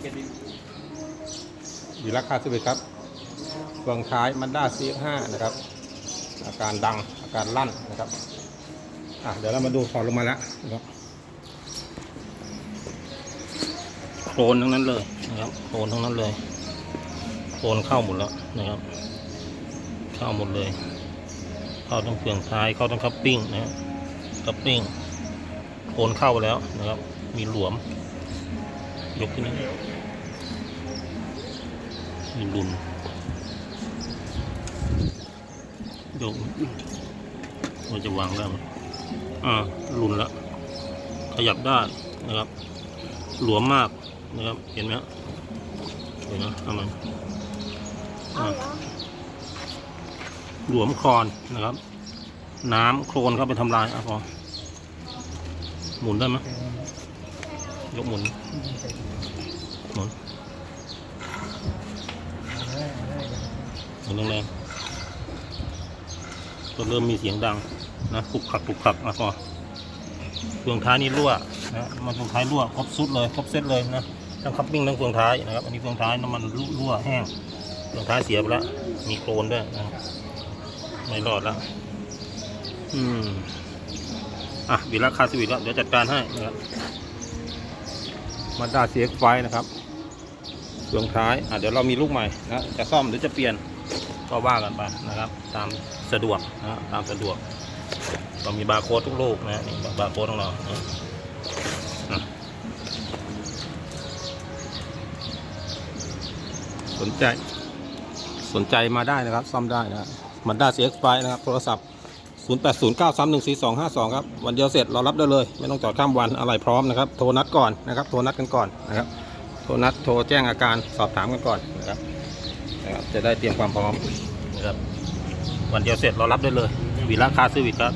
เก็ตดิวีลักคาสวิตครับเฟืองท้ายมันด้า CX5 นะครับ อาการดังอาการลั่นนะครับอะเดี๋ยวเรามาดูถอดลงมาแล้วนะครับโครนทั้งนั้นเลยนะครับโครนทั้งนั้นเลยโครนเข้าหมดแล้วนะครับ เข้าหมดเลย เข้าทั้งเฟืองท้ายเข้าทั้งคัพปิ้งนะครับคัพปิ้งโครนเข้าไปแล้วนะครับ มีหลวม ยกขึ้นนี้มีรุนยกมันจะวางได้ไหมอ่ารุนล้วขยับได้นะครับ หลวมมากนะครับ เห็นไหมฮะเห็นนะเอามันหลวมคอนนะครับ น้ำโคลนเข้าไปทำลายอะพอหมุนได้ไหมยกหมุน หมุนหมุนแรงๆก็เริ่มมีเสียงดังนะปุกขักปุกขักอะพอเฟืองท้ายนี่รั่วนะมันเฟืองท้ายรั่วครบซุดเลยครบเซตเลยนะทั้งคัพปิ้งทั้งเฟืองท้ายนะครับ อันนี้เฟืองท้ายน้ำมันรั่วแห้งเฟืองท้ายเสียไปแล้วมีโคลนด้วยนะไม่รอดแล้วอืมอะวีลักคาสวิตแล้วเดี๋ยวจัดการให้นะครับ มาด้า CX ไฟนะครับดวงท้ายอะเดี๋ยวเรามีลูกใหม่นะจะซ่อมหรือจะเปลี่ยนก็ว่ากันไปนะครับ ตามสะดวกนะตามสะดวกเรามีบาร์โค้ดทุกลูกนะนี่บาร์โค้ดของเราสนใจ สนใจมาได้นะครับ ซ่อมได้นะมาด้า CX ไฟนะครับ โทรศัพท์ 0809314252 ครับ วันเดียวเสร็จเรารับได้เลย ไม่ต้องจอดข้ามวันอะไรพร้อมนะครับ โทรนัดก่อนนะครับ โทรนัดกันก่อนนะครับ โทรนัดโทรแจ้งอาการสอบถามกันก่อนนะครับนะครับ จะได้เตรียมความพร้อมนะครับ วันเดียวเสร็จเรารับได้เลยวีระคาร์ซื้อวิทครับ